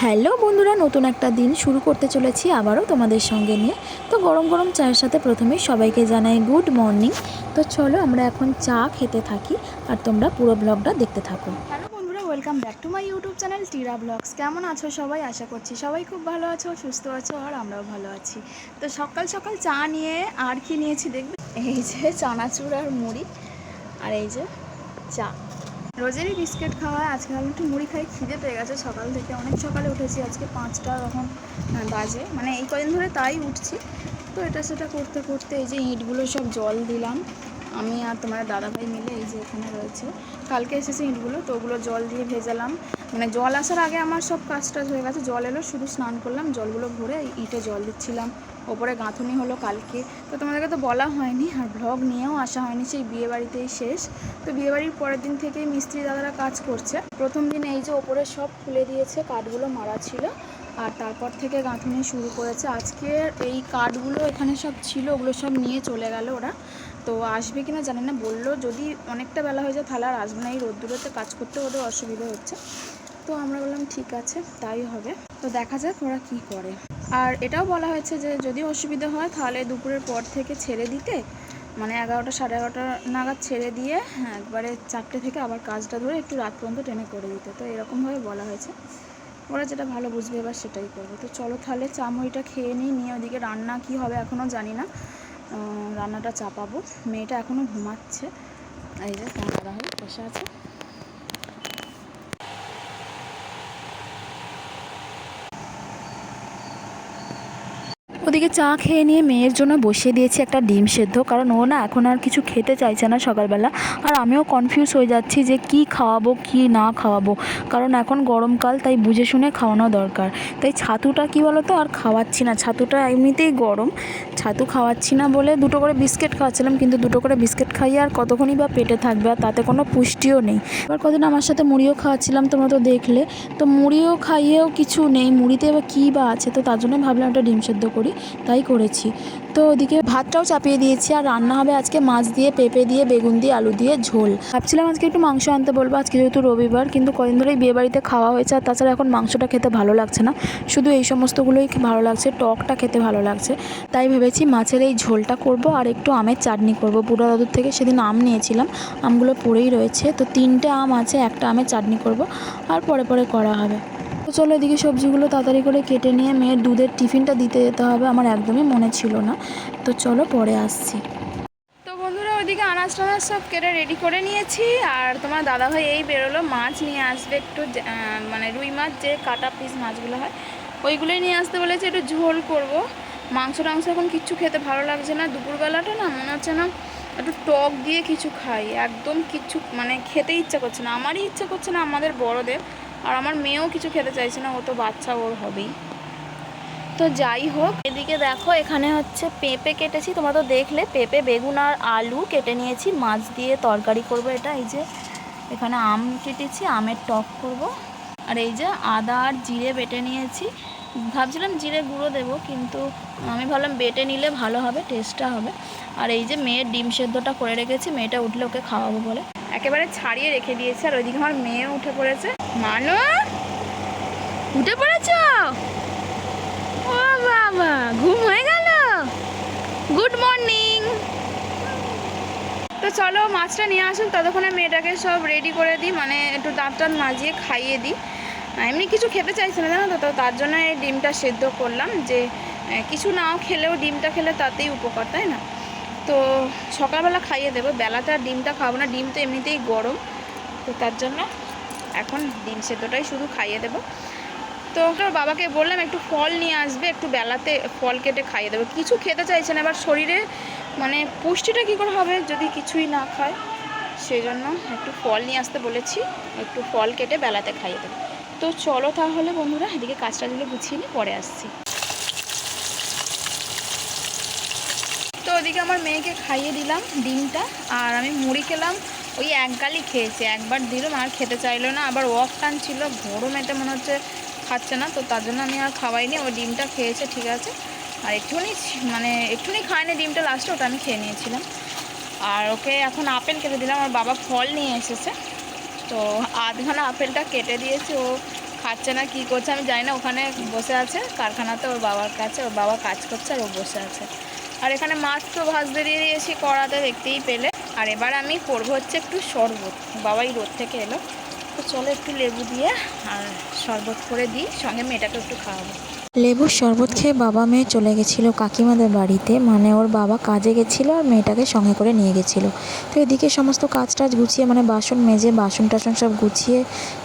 Hello বন্ধুরা, নতুন একটা দিন শুরু করতে চলেছি আবারও তোমাদের সঙ্গে নিয়ে। তো গরম গরম চায়ের সাথে প্রথমেই সবাইকে জানাই গুড মর্নিং। তো চলো আমরা এখন চা খেতে থাকি আর তোমরা পুরো ব্লগটা দেখতে থাকো। হ্যালো বন্ধুরা welcome back to my YouTube channel Tira blogs কেমন আছো সবাই? আশা করছি সবাই খুব ভালো আছো, সুস্থ আছো আর আমরাও ভালো আছি। তো সকাল সকাল চা নিয়ে আর কি নিয়েছি দেখবে? এই যে চানাচুর আর মুড়ি আর এই যে চা। রোজেরই বিস্কিট খাওয়া আজকে আমি একটু মুড়ি খাই, খিদে পেয়ে গেছে সকাল থেকে। অনেক সকালে উঠেছি, আজকে পাঁচটা তখন বাজে। মানে এই কদিন ধরে তাই উঠছি। তো এটা সেটা করতে করতে এই যে ইঁটগুলো সব জল দিলাম। আমি আর তোমার দাদাভাই মিলে এই যে এখানে রয়েছে। কালকে এসেছে ইঁটগুলো, তো ওগুলো জল দিয়ে ভেজালাম। মানে জল আসার আগে আমার সব কাজ টাজ হয়ে গেছে, জল এলো, শুধু স্নান করলাম, জলগুলো ভরে ইটে জল দিচ্ছিলাম। ওপরে গাঁথুনি হলো কালকে। তো তোমাদেরকে তো বলা হয়নি, আর ব্লগ নিয়েও আসা হয়নি, সেই বিয়ে বাড়িতেই শেষ। তো বিয়ে বাড়ির পরের দিন থেকেই মিস্ত্রি দাদারা কাজ করছে। প্রথম দিন এই যে ওপরে সব খুলে দিয়েছে, কাঠগুলো মারা ছিল। আর তারপর থেকে গাঁথুনি শুরু করেছে। আজকে এই কাঠগুলো এখানে সব ছিল, ওগুলো সব নিয়ে চলে গেল ওরা। তো আসবে কি না জানি না। বলল যদি অনেকটা বেলা হয়ে যায় তাহলে আর আসবে না। এই রোদ্দুরোতে কাজ করতে ওদের অসুবিধা হচ্ছে। তো আমরা বললাম, ঠিক আছে, তাই হবে। তো দেখা যাক ওরা কি করে। আর এটাও বলা হয়েছে যে যদি অসুবিধা হয় তাহলে দুপুরের পর থেকে ছেড়ে দিতে। মানে এগারোটা, সাড়ে এগারোটা নাগাদ ছেড়ে দিয়ে হ্যাঁ একবারে চারটে থেকে আবার কাজটা ধরে একটু রাত পর্যন্ত টেনে করে দিতে। তো এরকমভাবে বলা হয়েছে। ওরা যেটা ভালো বুঝবে এবার সেটাই করবে। তো চলো তাহলে চামড়িটা খেয়ে নিই, নিয়ে ওদিকে রান্না কি হবে এখনও জানি না। রান্নাটা চাপাবো। মেয়েটা এখনও ঘুমাচ্ছে। এই যে তোমার দাদা হয়ে বসে আছে। ওদিকে চা খেয়ে নিয়ে মেয়ের জন্য বসিয়ে দিয়েছি একটা ডিম সেদ্ধ, কারণ ও না এখন আর কিছু খেতে চাইছে না সকালবেলা। আর আমিও কনফিউজ হয়ে যাচ্ছি যে কি খাওয়াবো, কি না খাওয়াবো। কারণ এখন গরমকাল তাই বুঝে শুনে খাওয়ানো দরকার। তাই ছাতুটা কি বলো তো আর খাওয়াচ্ছি না। ছাতুটা এমনিতেই গরম। ছাতু খাওয়াচ্ছি না বলে দুটো করে বিস্কিট খাওয়াচ্ছিলাম, কিন্তু দুটো করে বিস্কিট খাইয়ে আর কতক্ষণই বা পেটে থাকবে, আর তাতে কোনো পুষ্টিও নেই। এবার কদিন আমার সাথে মুড়িও খাওয়াচ্ছিলাম, তোমরা তো দেখলে। তো মুড়িও খাইয়েও কিছু নেই, মুড়িতে এবার কী বা আছে, তো তার জন্য ভাবলাম একটা ডিম সেদ্ধ করি। তাই করেছি। তো ওদিকে ভাতটাও চাপিয়ে দিয়েছি আর রান্না হবে আজকে মাছ দিয়ে, পেঁপে দিয়ে, বেগুন দিয়ে, আলু দিয়ে, ঝোল। ভাবছিলাম আজকে একটু মাংস আনতে বলব, আজকে যেহেতু রবিবার, কিন্তু কদিন ধরেই বিয়ে বাড়িতে খাওয়া হয়েছে আর তাছাড়া এখন মাংসটা খেতে ভালো লাগছে না। শুধু এই সমস্তগুলোই ভালো লাগছে, টকটা খেতে ভালো লাগছে। তাই ভেবেছি মাছের এই ঝোলটা করব আর একটু আমের চাটনি করব। বুড়া দাদুর থেকে সেদিন আম নিয়েছিলাম, আমগুলো পড়েই রয়েছে। তো তিনটে আম আছে, একটা আমের চাটনি করব আর পরে পরে করা হবে। চলো এদিকে সবজিগুলো তাড়াতাড়ি করে কেটে নিয়ে মেয়ের দুধের টিফিনটা দিতে যেতে হবে, আমার একদমই মনে ছিল না। তো চলো পরে আসছি। তো বন্ধুরা ওইদিকে আনাজ টানাজ সব কেটে রেডি করে নিয়েছি, আর তোমার দাদাভাই এই বেরোলো, মাছ নিয়ে আসবে একটু মানে রুই মাছ, যে কাটা পিস মাছগুলো হয়, ওইগুলোই নিয়ে আসতে বলেছে, একটু ঝোল করব। মাংস টাংস এখন কিচ্ছু খেতে ভালো লাগছে না, দুপুরবেলাটা না মনে হচ্ছে না একটু টক দিয়ে কিছু খাই, একদম কিচ্ছু মানে খেতে ইচ্ছা করছে না, আমারই ইচ্ছা করছে না, আমাদের বড়দের আর আমার মেয়েও কিছু খেতে চাইছে না, ও তো বাচ্চা, ওর হবেই। তো যাই হোক, এদিকে দেখো, এখানে হচ্ছে পেঁপে কেটেছি। তোমরা তো দেখলে, পেঁপে, বেগুন আর আলু কেটে নিয়েছি। মাছ দিয়ে তরকারি করব এটা, এই যে এখানে আম কেটেছি, আমের টক করব। আর এই যে আদা আর জিরে বেটে নিয়েছি। ভাবছিলাম জিরে গুঁড়ো দেবো, কিন্তু আমি ভাবলাম বেটে নিলে ভালো হবে টেস্টটা হবে। আর এই যে মেয়ের ডিম সেদ্ধটা করে রেখেছি, মেয়েটা উঠলে ওকে খাওয়াবো বলে। একেবারে ছাড়িয়ে রেখে দিয়েছে, আর ওইদিকে আমার মেয়ে উঠে পড়েছে। মানু, উঠে পড়েছো? ও বাবা, ঘুম হয়ে গেল? গুড মর্নিং তো চলো, মাছটা নিয়ে আসুন, ততক্ষণে মেয়েটাকে সব রেডি করে দিই মানে একটু দাঁত টাত মাজিয়ে খাইয়ে দিই। এমনি কিছু খেতে চাইছে না, জানো তো? তার জন্য এই ডিমটা সেদ্ধ করলাম যে কিছু নাও খেলেও ডিমটা খেলে তাতেই উপকার, তাই না? তো সকালবেলা খাইয়ে দেবো। আর ডিমটা খাব না, ডিম তো এমনিতেই গরম। তো তার জন্য এখন ডিম সেদ্ধটাই শুধু খাইয়ে দেবো। তো ওর বাবাকে বললাম একটু ফল নিয়ে আসবে, একটু বেলাতে ফল কেটে খাইয়ে দেবো। কিছু খেতে চাইছে না, এবার শরীরে মানে পুষ্টিটা কী করে হবে যদি কিছুই না খায়? সেই জন্য একটু ফল নিয়ে আসতে বলেছি, একটু ফল কেটে বেলাতে খাইয়ে দেবে। তো চলো তাহলে বন্ধুরা, এদিকে কাজটা দিলে গুছিয়ে নিই পরে আসছি। তো ওদিকে আমার মেয়েকে খাইয়ে দিলাম ডিমটা, আর আমি মুড়ি খেলাম। ওই এক গালি খেয়েছে, একবার দিলাম আর খেতে চাইলো না। আবার ওয়াক টান ছিল গরমেতে মনে হচ্ছে খাচ্ছে না, তো তার জন্য আমি আর খাওয়াইনি, ও ডিমটা খেয়েছে, ঠিক আছে। আর একটুখানি মানে একটুখানি খায়নি ডিমটা লাস্টে ওটা আমি খেয়ে নিয়েছিলাম। আর ওকে এখন আপেল কেটে দিলাম, আর বাবা ফল নিয়ে এসেছে। তো আধ আধখানা আপেলটা কেটে দিয়েছে ও। খাচ্ছে না, কি করছে আমি জানি না, ওখানে বসে আছে, কারখানাতে ওর বাবার কাছে, ওর বাবা কাজ করছে আর ও বসে আছে। আর এখানে মাছ তো ভাজতে দিয়ে দিয়েছি কড়াতে, দেখতেই পেলে। আর এবার আমি করব হচ্ছে একটু শরবত। বাবাই রোদ থেকে এলো। তো চলো একটু লেবু দিয়ে আর শরবত করে দিই, সঙ্গে মেয়েটাকে একটু খাওয়াবো। লেবুর শরবত খেয়ে বাবা মেয়ে চলে গেছিল কাকিমাদের বাড়িতে। মানে ওর বাবা কাজে গেছিল আর মেয়েটাকে সঙ্গে করে নিয়ে গেছিল। তো এদিকে সমস্ত কাজ টাজ গুছিয়ে মানে বাসন মেজে বাসন টাসন সব গুছিয়ে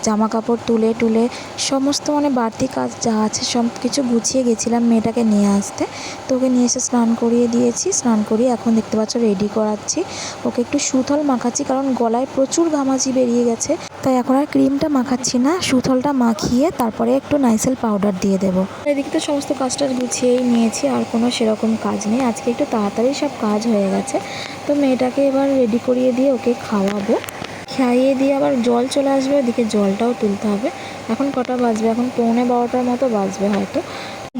জামা কাপড় তুলে টুলে সমস্ত মানে বাড়তি কাজ যা আছে সব কিছু গুছিয়ে গেছিলাম মেয়েটাকে নিয়ে আসতে। তো ওকে নিয়ে এসে স্নান করিয়ে দিয়েছি। স্নান করিয়ে এখন দেখতে পাচ্ছ রেডি করাচ্ছি। ওকে একটু সুথল মাখাচ্ছি কারণ গলায় প্রচুর ঘামাচি বেরিয়ে গেছে। তাই এখন আর ক্রিমটা মাখাচ্ছি না, সুথলটা মাখিয়ে তারপরে একটু নাইসেল পাউডার দিয়ে দেবো। এদিকে তো সমস্ত কাজটা গুছিয়েই নিয়েছি, আর কোনো সেরকম কাজ নেই। আজকে একটু তাড়াতাড়ি সব কাজ হয়ে গেছে। তো মেয়েটাকে এবার রেডি করিয়ে দিয়ে ওকে খাওয়াবো। খাইয়ে দিয়ে আবার জল চলে আসবে, ওদিকে জলটাও তুলতে হবে। এখন কটা বাজবে? এখন পৌনে বারোটার মতো বাজবে হয়তো।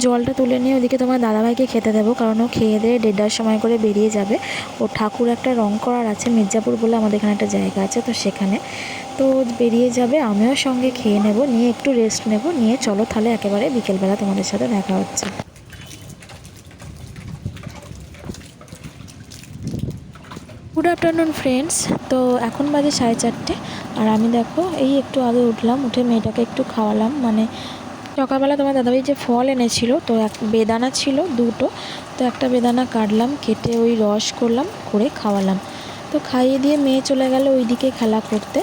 জলটা তুলে নিয়ে ওদিকে তোমার দাদাভাইকে খেতে দেবো, কারণ ও খেয়ে দিয়ে দেড়টার সময় করে বেরিয়ে যাবে। ও ঠাকুর একটা রং করার আছে, মির্জাপুর বলে আমাদের এখানে একটা জায়গা আছে, তো সেখানে। তো বেরিয়ে যাবে, আমিও সঙ্গে খেয়ে নেব, নিয়ে একটু রেস্ট নেব, নিয়ে চলো তাহলে একেবারে বিকেলবেলা তোমাদের সাথে দেখা হচ্ছে। গুড আফটারনুন ফ্রেন্ডস তো এখন বাজে সাড়ে চারটে, আর আমি দেখো এই একটু আগে উঠলাম, উঠে মেয়েটাকে একটু খাওয়ালাম। মানে সকালবেলা তোমার দাদাভাই যে ফল এনেছিল, তো এক বেদানা ছিল দুটো, তো একটা বেদানা কাটলাম, কেটে ওই রস করলাম, করে খাওয়ালাম। তো খাইয়ে দিয়ে মেয়ে চলে গেল ওইদিকে খেলা করতে।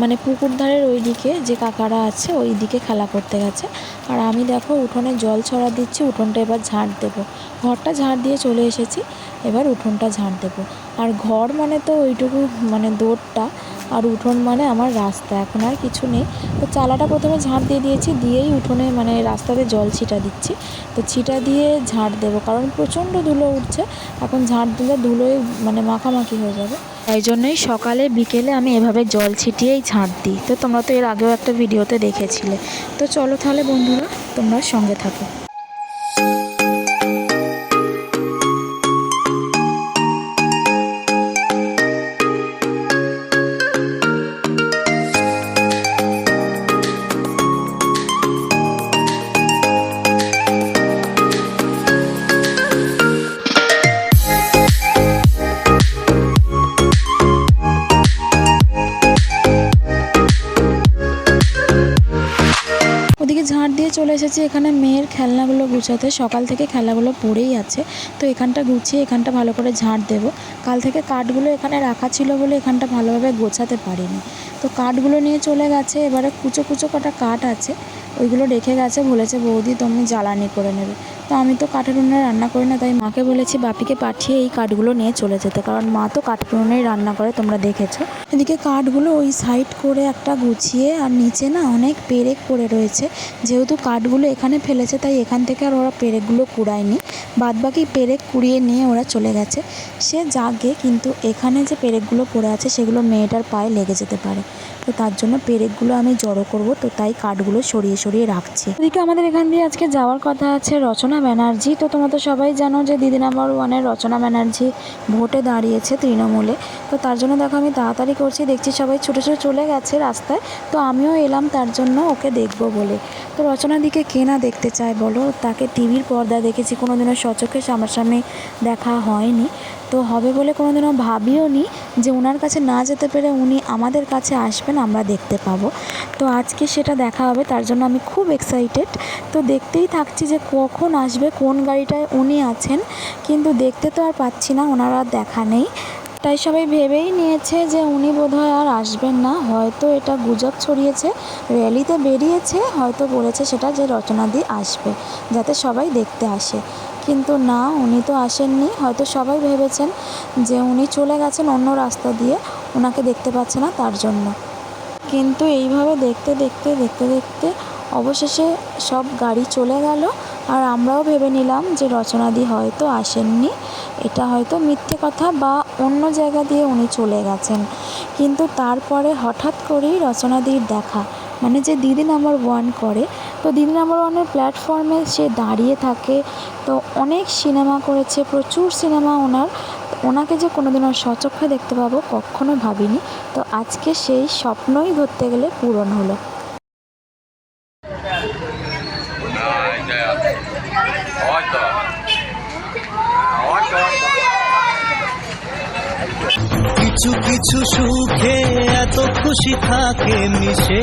মানে পুকুর ধারের ওই দিকে যে কাকারা আছে ওই দিকে খেলা করতে গেছে। আর আমি দেখো উঠোনে জল ছড়া দিচ্ছি, উঠোনটা এবার ঝাঁট দেবো। ঘরটা ঝাঁট দিয়ে চলে এসেছি, এবার উঠোনটা ঝাঁট দেবো। আর ঘর মানে তো ওইটুকু মানে দৌড়টা আর উঠোন মানে আমার রাস্তা, এখন আর কিছু নেই। তো চালাটা প্রথমে ঝাঁট দিয়ে দিয়েছি, দিয়েই উঠোনে মানে রাস্তাতে জল ছিটা দিচ্ছি। তো ছিটা দিয়ে ঝাঁট দেবো, কারণ প্রচণ্ড ধুলো উঠছে, এখন ঝাঁট দিলে ধুলোয় মানে মাখামাখি হয়ে যাবে। তাই জন্যই সকালে বিকেলে আমি এভাবে জল ছিটিয়েই ঝাঁট দিই। তো তোমরা তো এর আগেও একটা ভিডিওতে দেখেছিলে। তো চলো তাহলে বন্ধুরা, তোমরা সঙ্গে থাকো। এসেছি এখানে মেয়ের খেলনাগুলো গুছাতে। সকাল থেকে খেলাগুলো পড়েই আছে। তো এখানটা গুছিয়ে এখানটা ভালো করে ঝাড় দেব। কাল থেকে কাঠগুলো এখানে রাখা ছিল বলে এখানটা ভালোভাবে গোছাতে পারিনি। তো কাঠগুলো নিয়ে চলে গেছে। এবারে কুচো কুচো কটা কাঠ আছে। ওইগুলো রেখে গেছে, বলেছে, বৌদি, তুমি জ্বালানি করে নেবে। তো আমি তো কাঠের উনুনে রান্না করি না, তাই মাকে বলেছি, বাপিকে পাঠিয়ে এই কাঠগুলো নিয়ে চলে যেতে। কারণ মা তো কাঠের উনুনেই রান্না করে, তোমরা দেখেছ। এদিকে কাঠগুলো ওই সাইড করে একটা গুছিয়ে আর নিচে না অনেক পেরেক পড়ে রয়েছে। যেহেতু কাঠগুলো এখানে ফেলেছে, তাই এখান থেকে আর ওরা পেরেকগুলো কুড়ায়নি। বাদবাকি পেরেক কুড়িয়ে নিয়ে ওরা চলে গেছে। সে জাগে, কিন্তু এখানে যে পেরেকগুলো পড়ে আছে, সেগুলো মেয়েটার পায়ে লেগে যেতে পারে। তো তার জন্য পেরেকগুলো আমি জড়ো করব, তো তাই কাঠগুলো সরিয়ে সরিয়ে রাখছি। এদিকে আমাদের এখান দিয়ে আজকে যাওয়ার কথা আছে রচনা ব্যানার্জি। তো তোমরা তো সবাই জানো যে দিদি নাম্বার ওয়ানের রচনা ব্যানার্জি ভোটে দাঁড়িয়েছে তৃণমূলে। তো তার জন্য দেখো আমি তাড়াতাড়ি করছি, দেখছি সবাই ছোটো ছোটো চলে গেছে রাস্তায়। তো আমিও এলাম তার জন্য ওকে দেখব বলে। তো রচনার দিকে কে না দেখতে চায় বলো? তাকে টিভির পর্দা দেখেছি কোনো দিনও সচক্ষে সামনাসামনি দেখা হয়নি। তো হবে বলে কোনো দিনও ভাবিও নি যে ওনার কাছে না যেতে পেরে উনি আমাদের কাছে আসবেন, আমরা দেখতে পাবো। তো আজকে সেটা দেখা হবে, তার জন্য আমি খুব এক্সাইটেড তো দেখতেই থাকছি যে কখন আসবে, কোন গাড়িটায় উনি আছেন, কিন্তু দেখতে তো আর পাচ্ছি না ওনার আর দেখা নেই। তাই সবাই ভেবেই নিয়েছে যে উনি বোধহয় আর আসবেন না, হয়তো এটা গুজব ছড়িয়েছে, র্যালিতে বেরিয়েছে, হয়তো বলেছে সেটা যে রচনাদি আসবে, যাতে সবাই দেখতে আসে। কিন্তু না, উনি তো আসেননি। হয়তো সবাই ভেবেছেন যে উনি চলে গেছেন অন্য রাস্তা দিয়ে। ওনাকে দেখতে পাচ্ছে না তার জন্য। কিন্তু এইভাবে দেখতে দেখতে দেখতে দেখতে অবশেষে সব গাড়ি চলে গেল। আর আমরাও ভেবে নিলাম যে রচনাদি হয়তো আসেননি। এটা হয়তো মিথ্যে কথা বা অন্য জায়গা দিয়ে উনি চলে গেছেন। কিন্তু তারপরে হঠাৎ করেই রচনাদির দেখা। মানে যে দিদি নাম্বার ওয়ান করে তো দিদি নাম্বার ওয়ানের প্ল্যাটফর্মে সে দাঁড়িয়ে থাকে। তো অনেক সিনেমা করেছে, প্রচুর সিনেমা ওনার। ওনাকে যে কোনোদিন আর সচক্ষে দেখতে পাবো, কখনো ভাবিনি। তো আজকে সেই স্বপ্নই ধরতে গেলে পূরণ হলো। কিছু কিছু সুখে এত খুশি থাকে মিশে।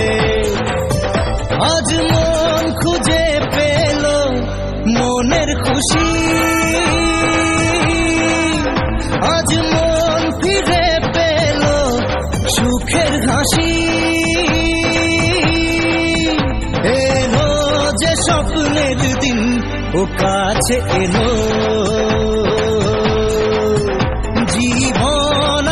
ও কাছে এলো। জীবন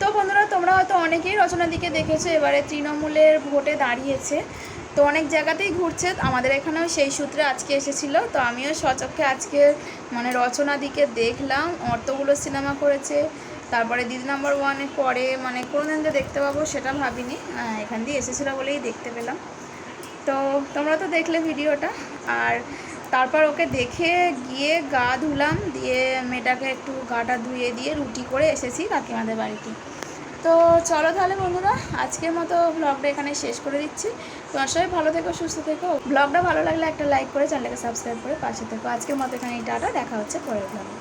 তো বন্ধুরা, তোমরা হয়তো অনেকেই রচনার দিকে দেখেছ, এবারে তৃণমূলের ভোটে দাঁড়িয়েছে। তো অনেক জায়গাতেই ঘুরছে, আমাদের এখানেও সেই সূত্রে আজকে এসেছিল। তো আমিও সচক্ষে আজকে মানে রচনা দিকে দেখলাম, অর্থগুলো সিনেমা করেছে তারপরে দিদি নাম্বার ওয়ানে পরে মানে কোনোদিন যে দেখতে পাবো সেটা ভাবিনি। এখান দিয়ে এসেছিল বলেই দেখতে পেলাম। তো তোমরা তো দেখলে ভিডিওটা। আর তারপর ওকে দেখে গিয়ে গা ধুলাম, দিয়ে মেয়েটাকে একটু গাটা ধুয়ে দিয়ে রুটি করে এসেছি কাকিমাদের বাড়িতে। তো চলো তাহলে বন্ধুরা, আজকের মতো ব্লগটা এখানে শেষ করে দিচ্ছি। তোমার সবাই ভালো থেকো, সুস্থ থেকো। ব্লগটা ভালো লাগলে একটা লাইক করে চ্যানেলটাকে সাবস্ক্রাইব করে পাশে থেকো। আজকের মতো এখানে টাটা। দেখা হচ্ছে পরের ব্লগে